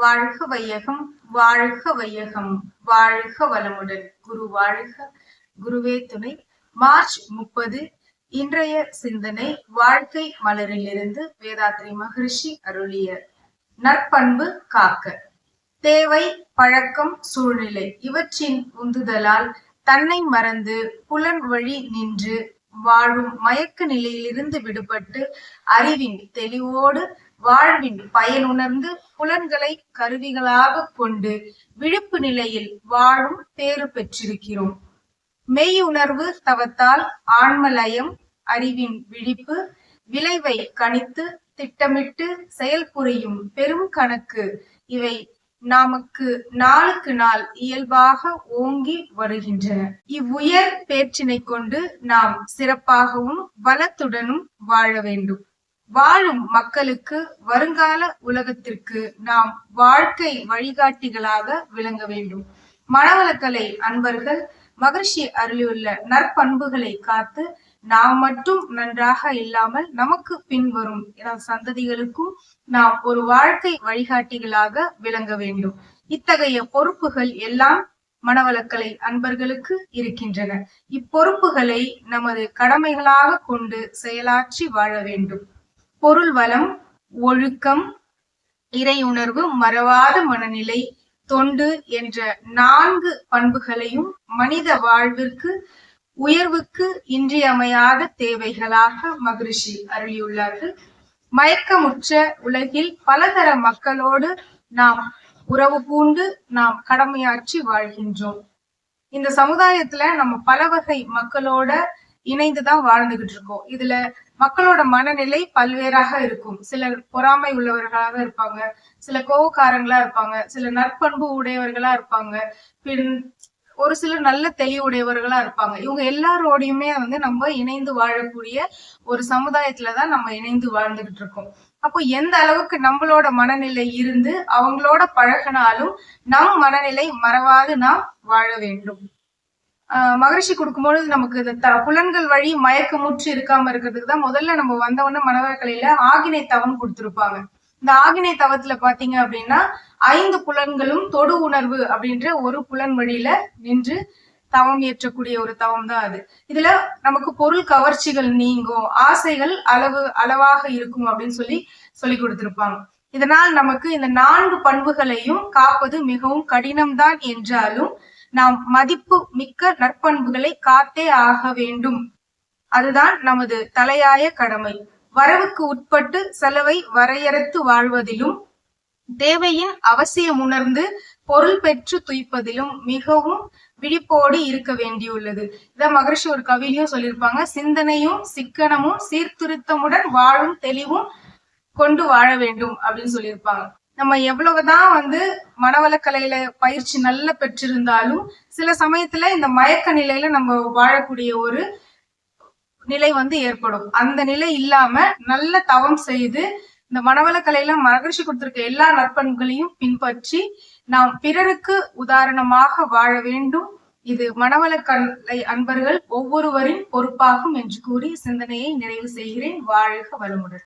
வாழ்க வையகம் வாழ்க வையகம் வாழ்க வளமுடன். குரு வாழ்க. குருவே துணை. மார்ச் முப்பது இன்றைய சிந்தனை வாழ்க்கை மலரிலிருந்து வேதாத்ரி மகரிஷி அருளிய நற்பண்பு காக்க. தேவை பழக்கம் சூழ்நிலை இவற்றின் உந்துதலால் தன்னை மறந்து புலன் வழி நின்று வாழும் மயக்க நிலையிலிருந்து விடுபட்டு அறிவின் தெளிவோடு வாழ்வின் பயனுணர்ந்து புலன்களை கருவிகளாக கொண்டு விழிப்பு நிலையில் வாழும் பேறு பெற்றிருக்கிறோம். மெய் உணர்வு தவத்தால் ஆன்மலயம் அறிவின் விழிப்பு விளைவை கணித்து திட்டமிட்டு செயல்புரியும் பெரும் கணக்கு. இவை நமக்கு நாளுக்கு நாள் இயல்பாக ஓங்கி வருகின்றன. இவ்வுயர் பேச்சினை கொண்டு நாம் சிறப்பாகவும் வளத்துடனும் வாழ வேண்டும். வாழும் மக்களுக்கு வருங்கால உலகத்திற்கு நாம் வாழ்க்கை வழிகாட்டிகளாக விளங்க வேண்டும். மனவளக்கலை அன்பர்கள் மகிழ்ச்சி அருளியுள்ள நற்பண்புகளை காத்து நாம் மட்டும் நன்றாக இல்லாமல் நமக்கு பின்வரும் சந்ததிகளுக்கும் நாம் ஒரு வாழ்க்கை வழிகாட்டிகளாக விளங்க வேண்டும். இத்தகைய பொறுப்புகள் எல்லாம் மனவளக்கலை அன்பர்களுக்கு இருக்கின்றன. இப்பொறுப்புகளை நமது கடமைகளாக கொண்டு செயலாற்றி வாழ வேண்டும். பொருள் வளம் ஒழுக்கம் இறை உணர்வு மறவாத மனநிலை தொண்டு என்ற நான்கு பண்புகளையும் மனித வாழ்விற்கு உயர்வுக்கு இன்றியமையாத தேவைகளாக மகிழ்ச்சி அருளியுள்ளார்கள். மயக்கமுற்ற உலகில் பலதர மக்களோடு நாம் உறவு பூண்டு நாம் கடமையாற்றி வாழ்கின்றோம். இந்த சமுதாயத்துல நம்ம பல வகை மக்களோட இணைந்துதான் வாழ்ந்துகிட்டு இருக்கோம். இதுல மக்களோட மனநிலை பல்வேறாக இருக்கும். சிலர் பொறாமை உள்ளவர்களாக இருப்பாங்க. சில கோவக்காரங்களா இருப்பாங்க. சில நற்பண்பு உடையவர்களா இருப்பாங்க. பின் ஒரு சிலர் நல்ல தெளிவுடையவர்களா இருப்பாங்க. இவங்க எல்லாரோடையுமே வந்து நம்ம இணைந்து வாழக்கூடிய ஒரு சமுதாயத்துலதான் நம்ம இணைந்து வாழ்ந்துகிட்டு இருக்கோம். அப்போ எந்த அளவுக்கு நம்மளோட மனநிலை இருந்து அவங்களோட பழகினாலும் நம் மனநிலை மறவாது நாம் வாழ வேண்டும். மகிழ்ச்சி கொடுக்கும்போது நமக்கு இந்த புலன்கள் வழி மயக்கமுற்று இருக்காம இருக்கிறதுக்கு தான் முதல்ல நம்ம வந்தவொடனே மனவக்கலையில ஆகினை தவம் கொடுத்துருப்பாங்க. இந்த ஆகினை தவத்துல பாத்தீங்க அப்படின்னா ஐந்து புலன்களும் தொடு உணர்வு அப்படின்ற ஒரு புலன் வழியில நின்று தவம் ஏற்றக்கூடிய ஒரு தவம் தான் அது. இதுல நமக்கு பொருள் கவர்ச்சிகள் நீங்கும் ஆசைகள் அளவு அளவாக இருக்கும் அப்படின்னு சொல்லி சொல்லி கொடுத்திருப்பாங்க. இதனால் நமக்கு இந்த நான்கு பண்புகளையும் காப்பது மிகவும் கடினம்தான் என்றாலும் நாம் மதிப்பு மிக்க நற்பண்புகளை காத்தே ஆக வேண்டும். அதுதான் நமது தலையாய கடமை. வரவுக்கு உட்பட்டு செலவை வரையறுத்து வாழ்வதிலும் தேவையின் அவசியம் உணர்ந்து பொருள் பெற்று துய்ப்பதிலும் மிகவும் விழிப்போடு இருக்க வேண்டியுள்ளது. இத மகரிஷி ஒரு கவிலையும் சொல்லியிருப்பாங்க சிந்தனையும் சிக்கனமும் சீர்திருத்தமுடன் வாழும் தெளிவும் கொண்டு வாழ வேண்டும் அப்படின்னு சொல்லியிருப்பாங்க. நம்ம எவ்வளவுதான் வந்து மனவளக்கலையில பயிற்சி நல்ல பெற்றிருந்தாலும் சில சமயத்துல இந்த மயக்க நிலையில நம்ம வாழக்கூடிய ஒரு நிலை வந்து ஏற்படும். அந்த நிலை இல்லாம நல்ல தவம் செய்து இந்த மனவளக்கலையில மகரிஷி கொடுத்திருக்க எல்லா நற்பண்களையும் பின்பற்றி நாம் பிறருக்கு உதாரணமாக வாழ வேண்டும். இது மனவளக்கலை அன்பர்கள் ஒவ்வொருவரின் பொறுப்பாகும் என்று கூறி சிந்தனையை நிறைவு செய்கிறேன். வாழ்க வளமுடன்.